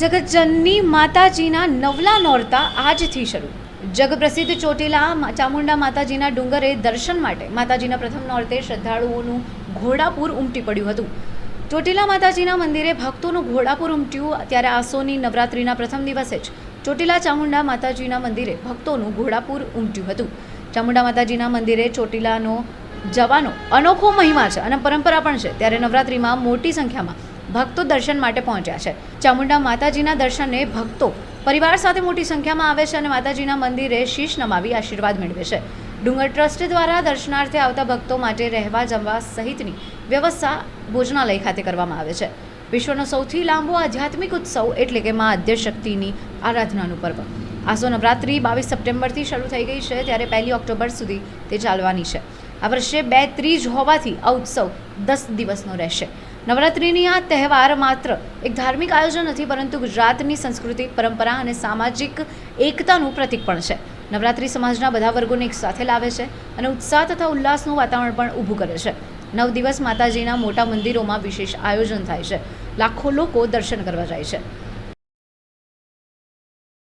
જગતજનની માતાજીના નવલા નોરતા આજથી શરૂ. જગપ્રસિદ્ધ ચોટીલા ચામુંડા માતાજીના ડુંગરે દર્શન માટે માતાજીના પ્રથમ નોરતે શ્રદ્ધાળુઓનું ઘોડાપુર ઉમટી પડ્યું હતું. ચોટીલા માતાજીના મંદિરે ભક્તોનું ઘોડાપુર ઉમટ્યું ત્યારે આસોની નવરાત્રિના પ્રથમ દિવસે જ ચોટીલા ચામુંડા માતાજીના મંદિરે ભક્તોનું ઘોડાપુર ઉમટ્યું હતું. ચામુંડા માતાજીના મંદિરે ચોટીલાનો જવાનો અનોખો મહિમા છે અને પરંપરા પણ છે. ત્યારે નવરાત્રિમાં મોટી સંખ્યામાં ભક્તો દર્શન માટે પહોંચ્યા છે. ચામુંડા માતાજીના દર્શને ભક્તો પરિવાર સાથે મોટી સંખ્યામાં આવે છે અને માતાજીના મંદિરે શીશ નમાવી આશીર્વાદ મેળવે છે. ડુંગર ટ્રસ્ટ દ્વારા દર્શનાર્થે આવતા ભક્તો માટે રહેવા જમવા સહિતની વ્યવસ્થા ભોજનાલય ખાતે કરવામાં આવે છે. વિશ્વનો સૌથી લાંબો આધ્યાત્મિક ઉત્સવ એટલે કે મા આદ્યશક્તિની આરાધનાનું પર્વ આસો નવરાત્રિ બાવીસ સપ્ટેમ્બરથી શરૂ થઈ ગઈ છે ત્યારે પહેલી ઓક્ટોબર સુધી તે ચાલવાની છે. આ વર્ષે બે ત્રીજ હોવાથી આ ઉત્સવ દસ દિવસનો રહેશે. નવરાત્રિની આ તહેવાર માત્ર એક ધાર્મિક આયોજન નથી, પરંતુ ગુજરાતની સંસ્કૃતિ, પરંપરા અને સામાજિક એકતાનું પ્રતીક પણ છે. નવરાત્રિ સમાજના બધા વર્ગોને એક સાથે લાવે છે અને ઉત્સાહ તથા ઉલ્લાસનું વાતાવરણ પણ ઊભું કરે છે. નવ દિવસ માતાજીના મોટા મંદિરોમાં વિશેષ આયોજન થાય છે. લાખો લોકો દર્શન કરવા જાય છે.